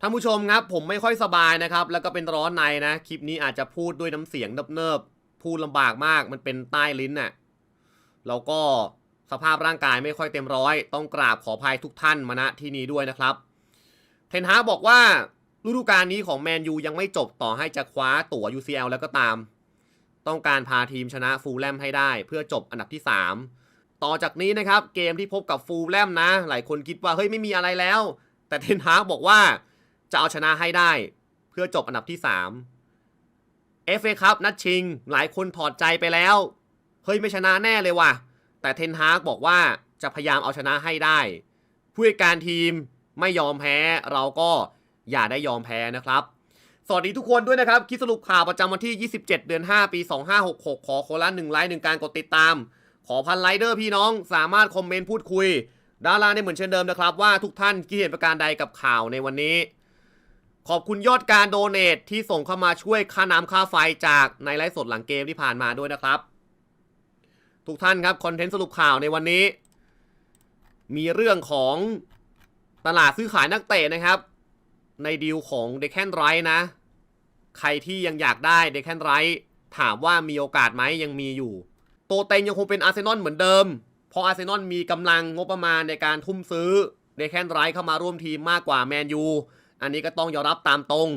ท่านผู้ชมครับ ผมไม่ค่อยสบายนะครับ แล้วก็เป็นร้อนในนะ คลิปนี้อาจจะพูดด้วยน้ำเสียงเนิบๆพูดลำบากมากมันเป็นใต้ลิ้นน่ะแล้วก็สภาพร่างกายไม่ค่อยเต็มร้อย ต้องกราบขออภัยทุกท่านมาณที่นี้ด้วยนะครับ เทนฮากบอกว่าฤดูกาลนี้ของแมนยูยังไม่จบต่อให้จะคว้าตั๋ว UCL แล้วก็ตาม ต้องการพาทีมชนะฟูลแลมให้ได้เพื่อจบอันดับที่ 3 ต่อจากนี้นะครับ เกมที่พบกับฟูลแลมนะ หลายคนคิดว่าเฮ้ยไม่มีอะไรแล้ว แต่เทนฮากบอกว่า จะเอาชนะให้ได้ เพื่อจบอันดับที่3 FA ครับนัดชิง หลายคนถอดใจไปแล้ว เฮ้ยไม่ชนะแน่เลยว่ะ แต่เทนฮากบอกว่าจะพยายามเอาชนะให้ได้ ผู้จัดการทีมไม่ยอมแพ้เราก็อย่าได้ยอมแพ้นะครับ สวัสดีทุกคนด้วยนะครับคลิปสรุปข่าวประจำวันที่ 27 เดือน 5 ปี 2566 ขอคนละ1ไลค์1การกดติดตาม ขอพันไลค์เดอร์พี่น้องสามารถคอมเมนต์พูดคุยด้านล่างได้เหมือนเช่นเดิมนะครับ ว่าทุกท่านคิดเห็นประการใดกับข่าวในวันนี้ ขอบคุณยอดการโดเนทที่ส่งเข้ามาช่วยค่าน้ำค่าไฟจากในไลฟ์สดหลังเกมที่ผ่านมาด้วยนะครับ ทุกท่านครับคอนเทนต์สรุปข่าวในวันนี้ มีเรื่องของตลาดซื้อขายนักเตะนะครับ ในดีลของเดคแคนไรท์นะ ใครที่ยังอยากได้เดคแคนไรท์ถามว่ามีโอกาสไหมยังมีอยู่ โตเต็งยังคงเป็นอาร์เซนอลเหมือนเดิม เพราะอาร์เซนอลมีกำลังงบประมาณในการทุ่มซื้อเดคแคนไรท์เข้ามาร่วมทีมมากกว่าแมนยู อันนี้ก็ต้องยอมรับตามตรง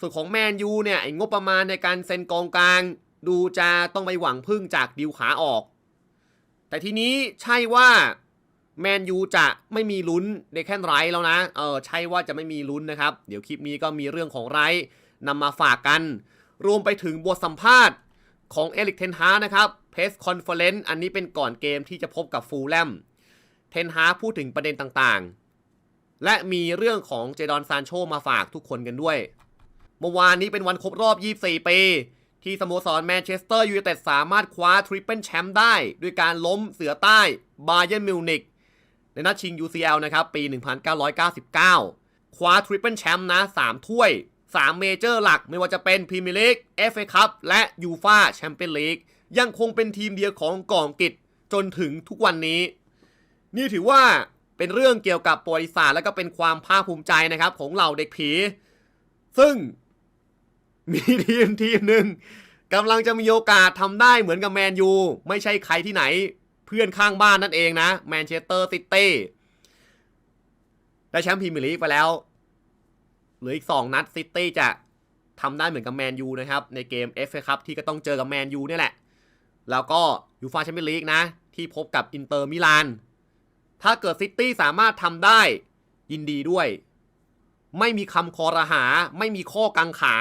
ส่วนของแมนยูเนี่ยงบประมาณในการเซ็นกองกลาง ดูจะต้องไปหวังพึ่งจากดิวขาออก แต่ทีนี้ใช่ว่าแมนยูจะไม่มีลุ้นเดคแคนไรแล้วนะ เออใช่ว่าจะไม่มีลุ้นนะครับ เดี๋ยวคลิปนี้ก็มีเรื่องของไรนำมาฝากกัน รวมไปถึงบทสัมภาษณ์ของเอลิกเทนฮานะครับเพสคอนเฟอเรนซ์อันนี้เป็นก่อนเกมที่จะพบกับฟูลแลมเทนฮาพูดถึงประเด็นต่างๆ และมีเรื่องของเจดอนซานโชมาฝากทุกคนกันด้วย เมื่อวานนี้เป็นวันครบรอบ 24 ปี ที่สโมสรแมนเชสเตอร์ยูไนเต็ดสามารถคว้าทริปเปิลแชมป์ได้ ด้วยการล้มเสือใต้บาเย r n นมิวนิกในนัดชิง UCL นะครับ ปี 1999 คว้าทริปเปิลแชมป์นะ 3 ถ้วย 3 เมเจอร์หลักไม่ว่าจะเป็นพรีเมียร์ลีก FA คัพและยูฟาแชมเปี้ยนลีกยังคงเป็นทีมเดียวของกองกิจจนถึงทุกวันนี้ นี่ถือว่า เป็นเรื่องเกี่ยวกับประวัติศาสตร์และก็เป็นความภาคภูมิใจนะครับ ของเหล่าเด็กผี ซึ่งมีทีมทีมหนึ่งกำลังจะมีโอกาสทำได้เหมือนกับแมนยู ไม่ใช่ใครที่ไหน เพื่อนข้างบ้านนั่นเองนะแมนเชสเตอร์ซิตี้ได้แชมป์พรีเมียร์ลีกไปแล้วหลืออีก 2 นัดซิตี้จะทำได้เหมือนกับแมนยูนะครับ ในเกม FA คัพที่ก็ต้องเจอกับแมนยูเนี่ยแหละ แล้วก็ยูฟาแชมเปี้ยนลีกนะ ที่พบกับอินเตอร์มิลาน ถ้าเกิดซิตี้สามารถทำได้ยินดีด้วย ไม่มีคำคอรหา ไม่มีข้อกังขา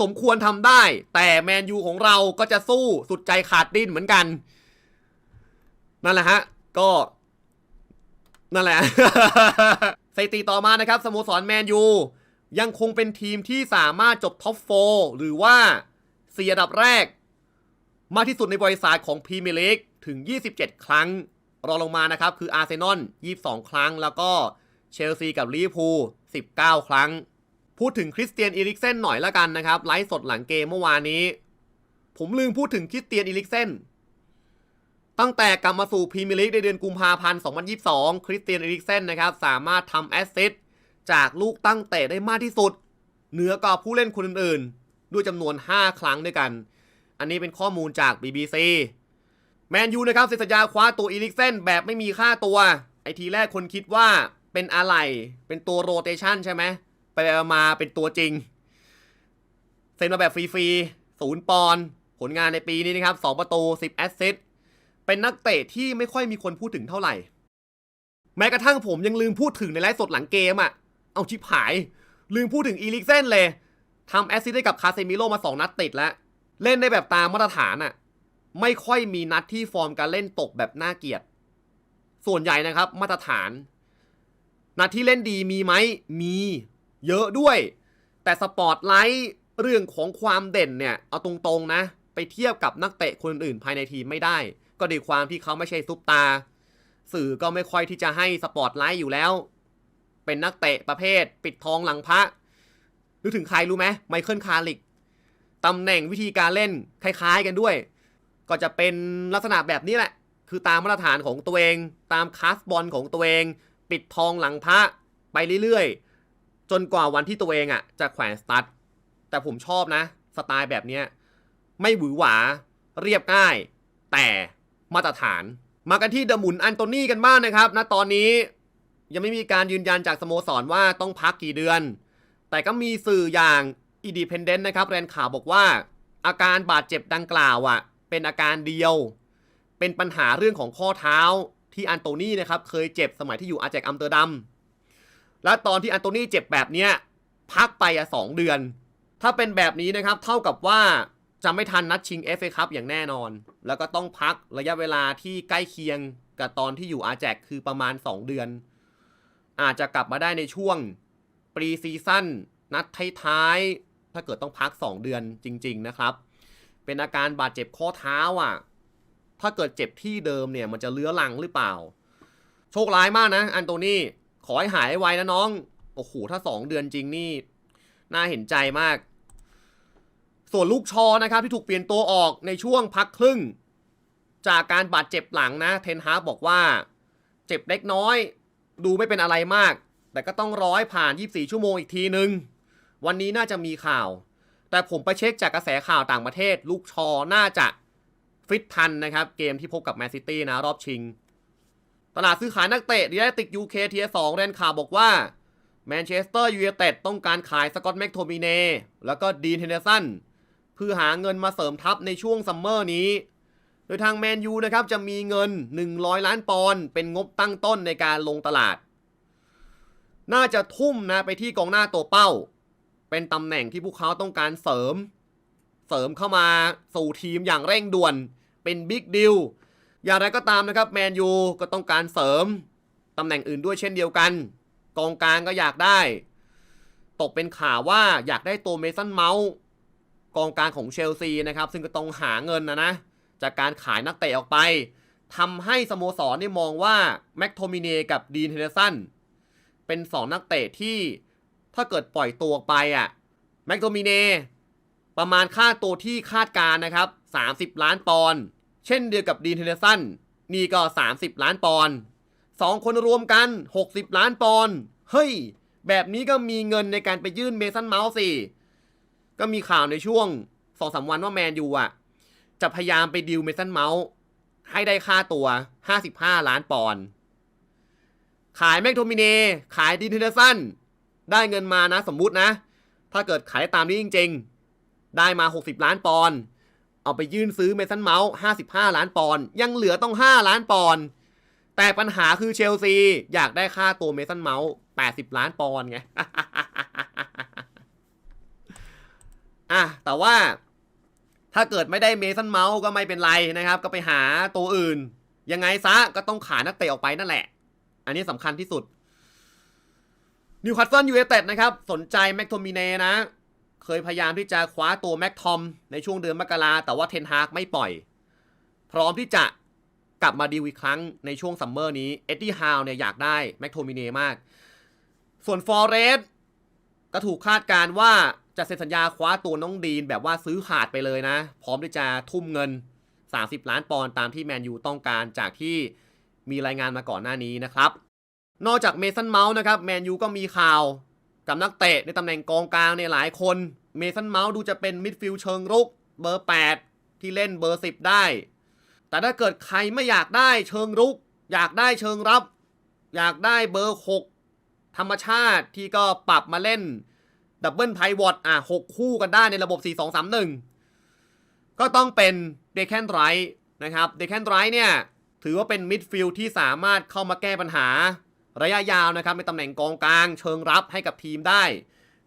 สมควรทำได้ แต่แมนยูของเราก็จะสู้สุดใจขาดดิ้นเหมือนกัน นั่นแหละฮะ ก็นั่นแหละสถิติต่อมานะครับสโมสรแมนยูยังคงเป็นทีมที่สามารถจบท็อปโฟหรือว่าสี่อันดับแรก มากที่สุดในบริษัทของพรีเมียร์ลีกถึง 27 ครั้ง รองลงมานะครับคืออาร์เซนอล22 ครั้ง แล้วก็เชลซีกับลิเวอร์พูล19 ครั้ง พูดถึงคริสเตียนอีริกเซนหน่อยละกันนะครับไลฟ์สดหลังเกมเมื่อวานนี้ ผมลืมพูดถึงคริสเตียนอีริกเซนตั้งแต่กลับมาสู่พรีเมียร์ลีกในเดือนกุมภาพันธ์ 2022 คริสเตียนอีริกเซนนะครับสามารถทำแอสซิสต์จากลูกตั้งเตะได้มากที่สุด เหนือกว่าผู้เล่นคนอื่นๆ ด้วยจำนวน 5 ครั้งด้วยกัน อันนี้เป็นข้อมูลจาก BBC แมนยูนะครับเซ็นสัญญาคว้าตัวอีลิกเซนแบบไม่มีค่าตัว ไอทีแรกคนคิดว่าเป็นอะไรเป็นตัวโรเตชันใช่ไหมไปมาเป็นตัวจริง เซ็นมาแบบฟรีๆศูนย์ปอนผลงานในปีนี้นะครับ 2 ประตู 10 แอสซิสต์เป็นนักเตะที่ไม่ค่อยมีคนพูดถึงเท่าไหร่ แม้กระทั่งผมยังลืมพูดถึงในไลฟ์สดหลังเกมอะ่ะ เอาชิบหาย ลืมพูดถึงอีลิกเซนเลยทำแอสซิสต์ให้กับคาเซมิโลมา 2 นัดติดแล้ว เล่นได้แบบตามมาตรฐานอะ่ะ ไม่ค่อยมีนัดที่ฟอร์มการเล่นตกแบบน่าเกลียด ส่วนใหญ่นะครับมาตรฐาน นัดที่เล่นดีมีไหมมีเยอะด้วย แต่สปอตไลท์เรื่องของความเด่นเนี่ย เอาตรงๆนะ ไปเทียบกับนักเตะคนอื่นภายในทีมไม่ได้ ก็ด้วยความที่เขาไม่ใช่ซุปตา สื่อก็ไม่ค่อยที่จะให้สปอตไลท์อยู่แล้ว เป็นนักเตะประเภท ปิดทองหลังพระนึกถึงใครรู้ไหมไมเคิลคาริกตำแหน่งวิธีการเล่นคล้ายๆกันด้วย ก็จะเป็นลักษณะแบบนี้แหละ คือตามมาตรฐานของตัวเอง ตามคาสบอลของตัวเอง ปิดทองหลังพระไปเรื่อยๆ จนกว่าวันที่ตัวเองอะ่ะจะแขวนสตัดแต่ผมชอบนะ สไตล์แบบเนี้ยไม่หวือหวา เรียบง่าย แต่มาตรฐาน มากันที่เดอะมุนอันโตนี่กันบ้างนะครับณตอนนี้ยังไม่มีการยืนยันจากสโมสรว่าต้องพักกี่เดือน แต่ก็มีสื่ออย่างอีดีเพนเดนนะครับแรนข่าวบอกว่า อาการบาดเจ็บดังกล่าวอะ เป็นอาการเดียว เป็นปัญหาเรื่องของข้อเท้าที่อันโตนี่นะครับเคยเจ็บสมัยที่อยู่อาแจกอัมสเตอร์ดัม และตอนที่อันโตนี่เจ็บแบบเนี้ยพักไปอะสองเดือน ถ้าเป็นแบบนี้นะครับเท่ากับว่าจะไม่ทันนัดชิง FA คัพอย่างแน่นอน แล้วก็ต้องพักระยะเวลาที่ใกล้เคียงกับตอนที่อยู่อาแจกคือประมาณ 2 เดือน อาจจะกลับมาได้ในช่วงปรีซีซั่นนัดท้ายๆถ้าเกิดต้องพัก 2 เดือนจริง ๆ นะครับ เป็นอาการบาดเจ็บข้อเท้าอะ ถ้าเกิดเจ็บที่เดิมเนี่ยมันจะเลื้อรังหรือเปล่า โชคร้ายมากนะ อันโตนี่ขอให้หายไวนะน้อง โอ้โห ถ้า 2 เดือนจริงนี่ น่าเห็นใจมาก ส่วนลูกชอนะครับ ที่ถูกเปลี่ยนตัวออกในช่วงพักครึ่ง จากการบาดเจ็บหลังนะ เทนฮาบอกว่า เจ็บเล็กน้อย ดูไม่เป็นอะไรมาก แต่ก็ต้องร้อยผ่าน 24 ชั่วโมงอีกทีนึง วันนี้น่าจะมีข่าว แต่ผมไปเช็คจากกระแสข่าวต่างประเทศ ลูกชอน่าจะฟิตทันนะครับ เกมที่พบกับแมนซิตี้นะรอบชิง ตลาดซื้อขายนักเตะดีแลติกยูเคเทียสองเรนข่าวบอกว่าแมนเชสเตอร์ยูไนเต็ดต้องการขายสกอตแม็กโทมิเนแล้วก็ดีนเฮนเดอร์สันเพื่อหาเงินมาเสริมทัพในช่วงซัมเมอร์นี้ โดยทางแมนยูนะครับจะมีเงิน 100 ล้านปอนด์เป็นงบตั้งต้นในการลงตลาด น่าจะทุ่มนะไปที่กองหน้าตัวเป้า เป็นตำแหน่งที่พวกเขาต้องการเสริม เสริมเข้ามาสู่ทีมอย่างเร่งด่วน เป็นบิ๊กดิลอย่างไรก็ตามนะครับแมนยูก็ต้องการเสริมตำแหน่งอื่นด้วยเช่นเดียวกัน กองกลางก็อยากได้ ตกเป็นข่าวว่าอยากได้ตัวเมสันเมาส์กองกลางของเชลซีนะครับ ซึ่งก็ต้องหาเงินนะนะ จากการขายนักเตะออกไปทำให้สโมสรนี่มองว่าแม็กโทมิเนกับดีนเฮเดอร์สันเป็นสองนักเตะที่ ถ้าเกิดปล่อยตัวไปอะแม็กโทมิเนประมาณค่าตัวที่คาดการนะครับ 30 ล้านปอนด์เช่นเดียวกับดีนเทเลสันนี่ก็ 30 ล้านปอนด์สองคนรวมกัน 60 ล้านปอนด์เฮ้ย แบบนี้ก็มีเงินในการไปยื่นเมสันเมาส์สิก็มีข่าวในช่วงสองสาวันว่าแมนยูอะ จะพยายามไปดิวเมสันเมาส์ให้ได้ค่าตัว 55 ล้านปอนด์ขายแม็กโทมิเน ขายดีนเทเลสัน ได้เงินมานะสมมุตินะ ถ้าเกิดขายตามนี้จริง ๆ ได้มา 60 ล้านปอนด์เอาไปยื่นซื้อเมสันเมาส์55 ล้านปอนด์ยังเหลือต้อง 5 ล้านปอนด์แต่ปัญหาคือเชลซีอยากได้ค่าตัวเมสันเมาส์80 ล้านปอนด์ไงอะแต่ว่าถ้าเกิดไม่ได้เมสันเมาส์ก็ไม่เป็นไรนะครับ ก็ไปหาตัวอื่น ยังไงซะก็ต้องขานักเตะออกไปนั่นแหละ อันนี้สำคัญที่สุด นิวคาสเซิลยูไนเต็ดนะครับ สนใจแม็กโทมิเนนะ เคยพยายามที่จะคว้าตัวแม็กทอมในช่วงเดือนมกราแต่ว่าเทนฮากไม่ปล่อย พร้อมที่จะกลับมาดีลอีกครั้งในช่วงซัมเมอร์นี้ เอ็ดดี้ฮาวเนี่ยอยากได้แม็กโทมิเนมาก ส่วนฟอร์เรสก็ถูกคาดการณ์ว่าจะเซ็นสัญญาคว้าตัวน้องดีนแบบว่าซื้อขาดไปเลยนะ พร้อมที่จะทุ่มเงิน 30 ล้านปอนด์ตามที่แมนยูต้องการจากที่มีรายงานมาก่อนหน้านี้นะครับ นอกจากเมสันเมาส์นะครับแมนยูก็มีข่าวกับนักเตะในตำแหน่งกองกลางเนี่ยหลายคน เมสันเมาส์ดูจะเป็นมิดฟิลด์เชิงรุกเบอร์ 8 ที่เล่นเบอร์ 10 ได้ แต่ถ้าเกิดใครไม่อยากได้เชิงรุก อยากได้เชิงรับ อยากได้เบอร์ 6 ธรรมชาติที่ก็ปรับมาเล่นดับเบิลไพวอตอะ 6 คู่กันได้ในระบบ 4-2-3-1 ก็ต้องเป็นเดคแคนไรท์นะครับเดคแคนไรท์เนี่ยถือว่าเป็นมิดฟิลด์ที่สามารถเข้ามาแก้ปัญหา ระยะยาวนะครับในตำแหน่งกองกลางเชิงรับให้กับทีมได้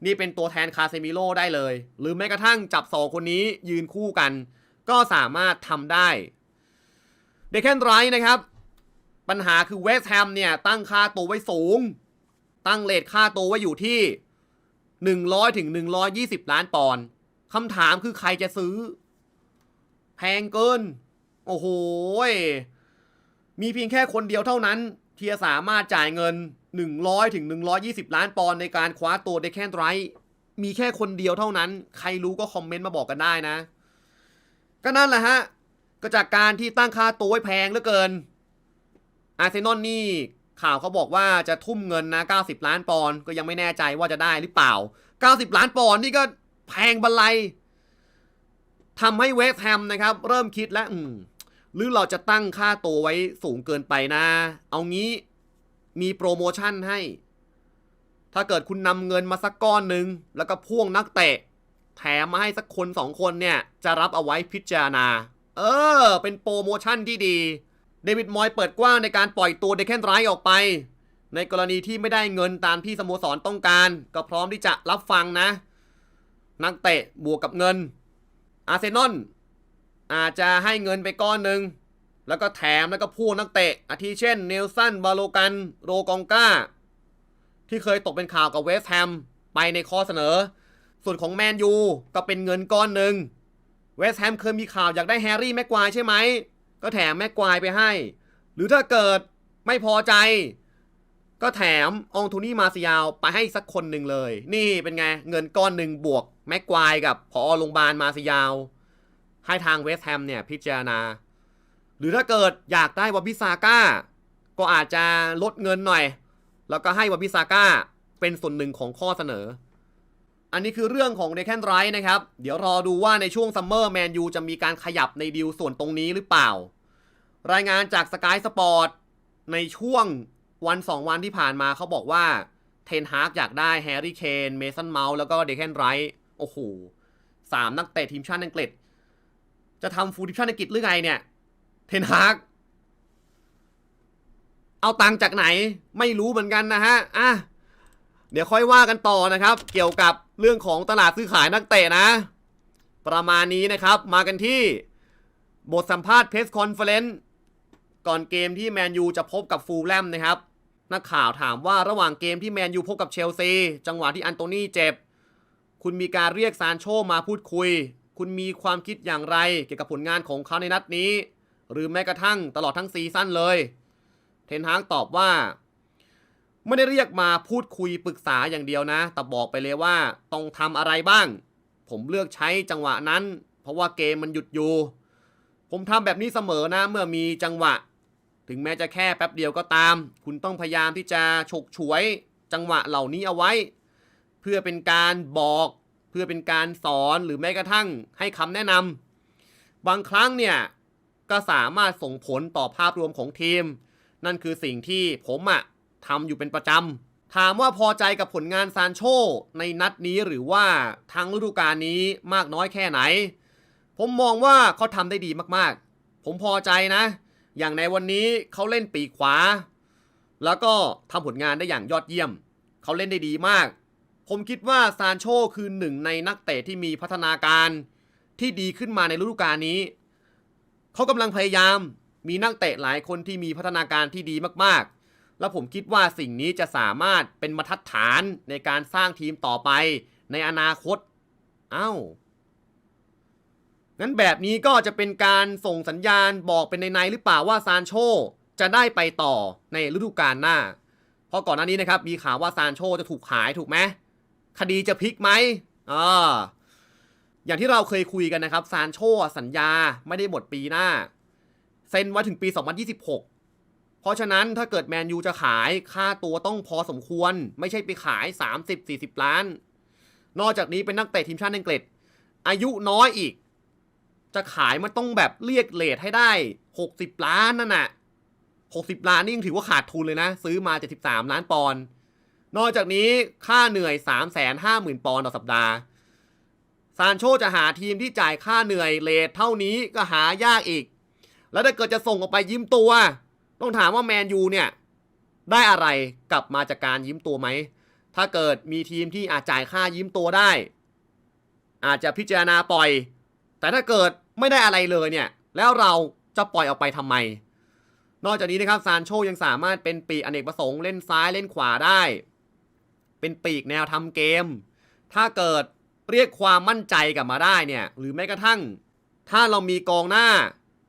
นี่เป็นตัวแทนคาเซมิโลได้เลย หรือแม้กระทั่งจับสองคนนี้ยืนคู่กัน ก็สามารถทำได้เดคแคนไรท์นะครับ ปัญหาคือเวสต์แฮมเนี่ยตั้งค่าตัวไว้สูง ตั้งเลทค่าตัวไว้อยู่ที่ 100ถึง120 ล้านปอนด์คำถามคือใครจะซื้อ แพงเกิน โอ้โหมีเพียงแค่คนเดียวเท่านั้น ที่จะสามารถจ่ายเงิน 100ถึง120 ล้านปอนด์ในการคว้าตัวเดคแคนไรมีแค่คนเดียวเท่านั้น ใครรู้ก็คอมเมนต์มาบอกกันได้นะ ก็นั่นแหละฮะ ก็จากการที่ตั้งค่าตัวไว้แพงเหลือเกิน อาร์เซนอลนี่ข่าวเขาบอกว่าจะทุ่มเงินนะ 90 ล้านปอนด์ก็ยังไม่แน่ใจว่าจะได้หรือเปล่า 90 ล้านปอนด์นี่ก็แพงบันไลทำให้เวสต์แฮมนะครับ เริ่มคิดแล้วอืม หรือเราจะตั้งค่าตัวไว้สูงเกินไปนะ เอางี้มีโปรโมชั่นให้ ถ้าเกิดคุณนำเงินมาสักก้อนหนึ่งแล้วก็พ่วงนักเตะ แถมมาให้สักคนสองคนเนี่ย จะรับเอาไว้พิจารณา เออ เป็นโปรโมชั่นที่ดี เดวิดมอยเปิดกว้างในการปล่อยตัวเดแคนไรออกไป ในกรณีที่ไม่ได้เงินตามที่สโมสรต้องการ ก็พร้อมที่จะรับฟังนะ นักเตะบวกกับเงิน อาร์เซนอล อาจจะให้เงินไปก้อนหนึ่งแล้วก็แถมแล้วก็พ่วงนักเตะ อาทิเช่นเนลสันบาโลกันโรกองกาที่เคยตกเป็นข่าวกับเวสต์แฮมไปในข้อเสนอ ส่วนของแมนยูก็เป็นเงินก้อนหนึ่งเวสต์แฮมเคยมีข่าวอยากได้แฮร์รี่แม็กควายใช่ไหม ก็แถมแม็กควายไปให้ หรือถ้าเกิดไม่พอใจ ก็แถมองโทนี่มาซิยาวไปให้สักคนหนึ่งเลย นี่เป็นไงเงินก้อนหนึ่งบวกแม็กควายกับพอโรงพยาบาลมาซิยาว ให้ทางเวสต์แฮมเนี่ยพิจารณา หรือถ้าเกิดอยากได้วาบิซาก้าก็อาจจะลดเงินหน่อย แล้วก็ให้วาบิซาก้าเป็นส่วนหนึ่งของข้อเสนอ อันนี้คือเรื่องของเด c แคนไรท์นะครับ เดี๋ยวรอดูว่าในช่วงซัมเมอร์แมนยูจะมีการขยับในดีลส่วนตรงนี้หรือเปล่า รายงานจากสกายสปอร์ตในช่วงวัน 2 วันที่ผ่านมาเขาบอกว่าเทนฮากอยากได้แฮร์รี่เคนเมสันเมาส์แล้วก็เด c แคนไรท์โอ้โหสามนักเตะทีมชาติอังกฤษ จะทำฟูลทีมชาติอังกฤษหรือไงเนี่ย เทนฮากเอาตังจากไหนไม่รู้เหมือนกันนะฮะ อะ เดี๋ยวค่อยว่ากันต่อนะครับ เกี่ยวกับเรื่องของตลาดซื้อขายนักเตะนะ ประมาณนี้นะครับ มากันที่บทสัมภาษณ์เพสคอนเฟอเรนก่อนเกมที่แมนยูจะพบกับฟูลแลมนะครับ นักข่าวถามว่าระหว่างเกมที่แมนยูพบกับเชลซี จังหวะที่อันโตนี่เจ็บ คุณมีการเรียกซานโชมาพูดคุย คุณมีความคิดอย่างไรเกี่ยวกับผลงานของเขาในนัดนี้ หรือแม้กระทั่งตลอดทั้งซีซั่นเลย เทนฮางตอบว่า ไม่ได้เรียกมาพูดคุยปรึกษาอย่างเดียวนะ แต่บอกไปเลยว่าต้องทำอะไรบ้าง ผมเลือกใช้จังหวะนั้น เพราะว่าเกมมันหยุดอยู่ ผมทำแบบนี้เสมอนะ เมื่อมีจังหวะ ถึงแม้จะแค่แป๊บเดียวก็ตาม คุณต้องพยายามที่จะฉกฉวยจังหวะเหล่านี้เอาไว้ เพื่อเป็นการบอก เพื่อเป็นการสอนหรือแม้กระทั่งให้คำแนะนำบางครั้งเนี่ยก็สามารถส่งผลต่อภาพรวมของทีม นั่นคือสิ่งที่ผมอะทำอยู่เป็นประจำถามว่าพอใจกับผลงานซานโชในนัดนี้หรือว่าทั้งฤดูกาลนี้มากน้อยแค่ไหน ผมมองว่าเขาทำได้ดีมากๆ ผมพอใจนะ อย่างในวันนี้เขาเล่นปีกขวา แล้วก็ทำผลงานได้อย่างยอดเยี่ยม เขาเล่นได้ดีมาก ผมคิดว่าซานโชคือหนึ่งในนักเตะที่มีพัฒนาการที่ดีขึ้นมาในฤดูกาลนี้ เขากำลังพยายามมีนักเตะหลายคนที่มีพัฒนาการที่ดีมากๆ แล้วผมคิดว่าสิ่งนี้จะสามารถเป็นมาตรฐานในการสร้างทีมต่อไปในอนาคต เอ้า งั้นแบบนี้ก็จะเป็นการส่งสัญญาณบอกเป็นในๆหรือเปล่าว่าซานโชจะได้ไปต่อในฤดูกาลหน้า เพราะก่อนหน้านี้นะครับมีข่าวว่าซานโชจะถูกขายถูกไหม คดีจะพลิกไหมอ่าอย่างที่เราเคยคุยกันนะครับ ซานโชสัญญาไม่ได้หมดปีหน้า เซ็นไว้ถึงปี 2026 เพราะฉะนั้นถ้าเกิดแมนยูจะขายค่าตัวต้องพอสมควร ไม่ใช่ไปขาย 30-40 ล้าน นอกจากนี้เป็นนักเตะทีมชาติอังกฤษ อายุน้อยอีก จะขายมันต้องแบบเรียกเลทให้ได้ 60 ล้านนั่นน่ะ 60 ล้านนี่ยังถือว่าขาดทุนเลยนะ ซื้อมา 73 ล้านปอนด์ นอกจากนี้ค่าเหนื่อย 350,000 ปอนด์ต่อสัปดาห์ ซานโชจะหาทีมที่จ่ายค่าเหนื่อยเลทเท่านี้ก็หายากอีก แล้วถ้าเกิดจะส่งออกไปยิ้มตัว ต้องถามว่าแมนยูเนี่ย ได้อะไรกลับมาจากการยิ้มตัวไหม ถ้าเกิดมีทีมที่อาจจ่ายค่ายิ้มตัวได้ อาจจะพิจารณาปล่อย แต่ถ้าเกิดไม่ได้อะไรเลยเนี่ย แล้วเราจะปล่อยออกไปทำไมนอกจากนี้นะครับซานโชยังสามารถเป็นปีอเนกประสงค์เล่นซ้ายเล่นขวาได้ เป็นปีกแนวทำเกม ถ้าเกิดเรียกความมั่นใจกลับมาได้เนี่ย หรือแม้กระทั่ง ถ้าเรามีกองหน้า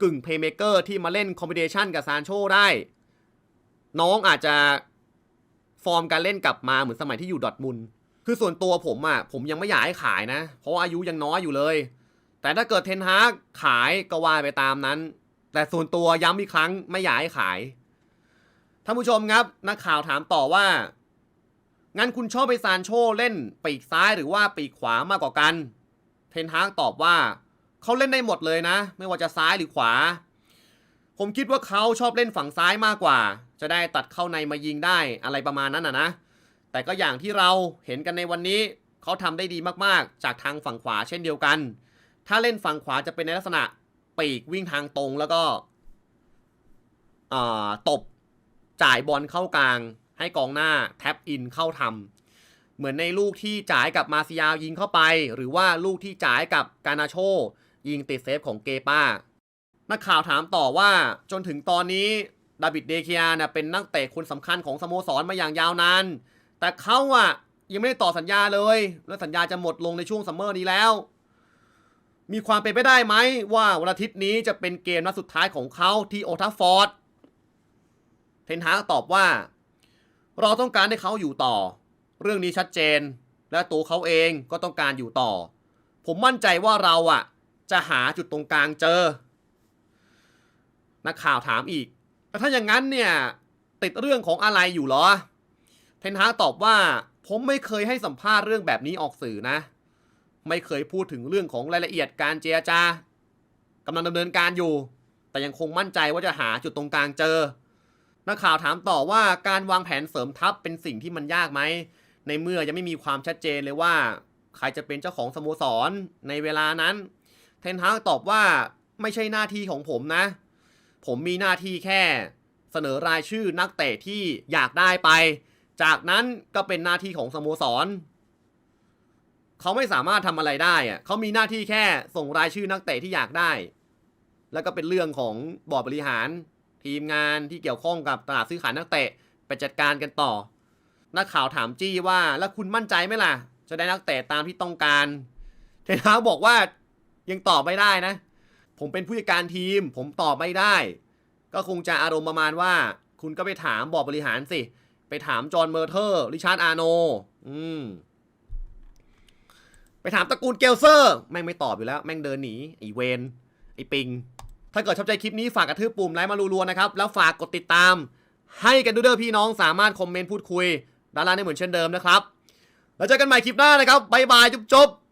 กึ่งเพย์เมเกอร์ที่มาเล่นคอมบิเนชันกับซานโชได้ น้องอาจจะฟอร์มการเล่นกลับมาเหมือนสมัยที่อยู่ดอทมุนคือส่วนตัวผมอะ่ะผมยังไม่อยากให้ขายนะ เพราะาอายุยังน้อยอยู่เลย แต่ถ้าเกิดเทนฮากขายก็ว่าไปตามนั้น แต่ส่วนตัวย้ำอีกครั้งไม่อยากให้ขายท่านผู้ชมครับนักข่าวถามต่อว่า งั้นคุณชอบไปซานโชเล่นปีกซ้ายหรือว่าปีกขวามากกว่ากัน เทนฮากตอบว่าเขาเล่นได้หมดเลยนะ ไม่ว่าจะซ้ายหรือขวา ผมคิดว่าเขาชอบเล่นฝั่งซ้ายมากกว่า จะได้ตัดเข้าในมายิงได้อะไรประมาณนั้นนะนะ แต่ก็อย่างที่เราเห็นกันในวันนี้เขาทำได้ดีมากๆ จากทางฝั่งขวาเช่นเดียวกัน ถ้าเล่นฝั่งขวาจะเป็นในลักษณะปีกวิ่งทางตรงแล้วก็ตบจ่ายบอลเข้ากลาง ให้กองหน้าแท็บอินเข้าทำเหมือนในลูกที่จ่ายกับมาซิยาวยิงเข้าไป หรือว่าลูกที่จ่ายกับกานาโช ยิงติดเซฟของเกป้า นักข่าวถามต่อว่าจนถึงตอนนี้ดาบิดเดเคียนะเป็นนักเตะคนสำคัญของสโมสรมาอย่างยาวนาน แต่เขาอะยังไม่ได้ต่อสัญญาเลย และสัญญาจะหมดลงในช่วงซัมเมอร์นี้แล้ว มีความเป็นไปได้ไหมว่าวันอาทิตย์นี้จะเป็นเกมนัดสุดท้ายของเขาที่โอทัฟฟอร์ด เทนฮากตอบว่า เราต้องการให้เขาอยู่ต่อ เรื่องนี้ชัดเจน และตัวเขาเองก็ต้องการอยู่ต่อ ผมมั่นใจว่าเราอะจะหาจุดตรงกลางเจอ นักข่าวถามอีกแต่ถ้าอย่างนั้นเนี่ยติดเรื่องของอะไรอยู่หรอ เทนฮากตอบว่า ผมไม่เคยให้สัมภาษณ์เรื่องแบบนี้ออกสื่อนะ ไม่เคยพูดถึงเรื่องของรายละเอียดการเจรจากำลังดำเนินการอยู่ แต่ยังคงมั่นใจว่าจะหาจุดตรงกลางเจอ นักข่าวถามต่อว่าการวางแผนเสริมทัพเป็นสิ่งที่มันยากไหม ในเมื่อยังไม่มีความชัดเจนเลยว่า ใครจะเป็นเจ้าของสโมสรในเวลานั้น เทนฮากตอบว่าไม่ใช่หน้าที่ของผมนะ ผมมีหน้าที่แค่เสนอรายชื่อนักเตะที่อยากได้ไป จากนั้นก็เป็นหน้าที่ของสโมสร เขาไม่สามารถทำอะไรได้อะเขามีหน้าที่แค่ส่งรายชื่อนักเตะที่อยากได้ แล้วก็เป็นเรื่องของบอร์ดบริหาร ทีมงานที่เกี่ยวข้องกับตลาดซื้อขายนักเตะไปจัดการกันต่อ นักข่าวถามจี้ว่าแล้วคุณมั่นใจไหมล่ะ จะได้นักเตะตามที่ต้องการเทนฮากบอกว่ายังตอบไม่ได้นะ ผมเป็นผู้จัดการทีม ผมตอบไม่ได้ ก็คงจะอารมณ์ประมาณว่า คุณก็ไปถามบอร์ดบริหารสิ ไปถามจอห์นเมอร์เทอร์ ริชาร์ดอาร์โน อืม ไปถามตระกูลเกลเซอร์ แม่งไม่ตอบอยู่แล้ว แม่งเดินหนีไอเวนไอปิง ถ้าเกิดชอบใจคลิปนี้ฝากกระทืบปุ่มไลค์มารัวๆนะครับ แล้วฝากกดติดตาม ให้กันด้วยเด้อพี่น้องสามารถคอมเมนต์พูดคุยด้านล่างได้เหมือนเช่นเดิมนะครับ แล้วเจอกันใหม่คลิปหน้านะครับบ๊ายบายจุ๊บๆ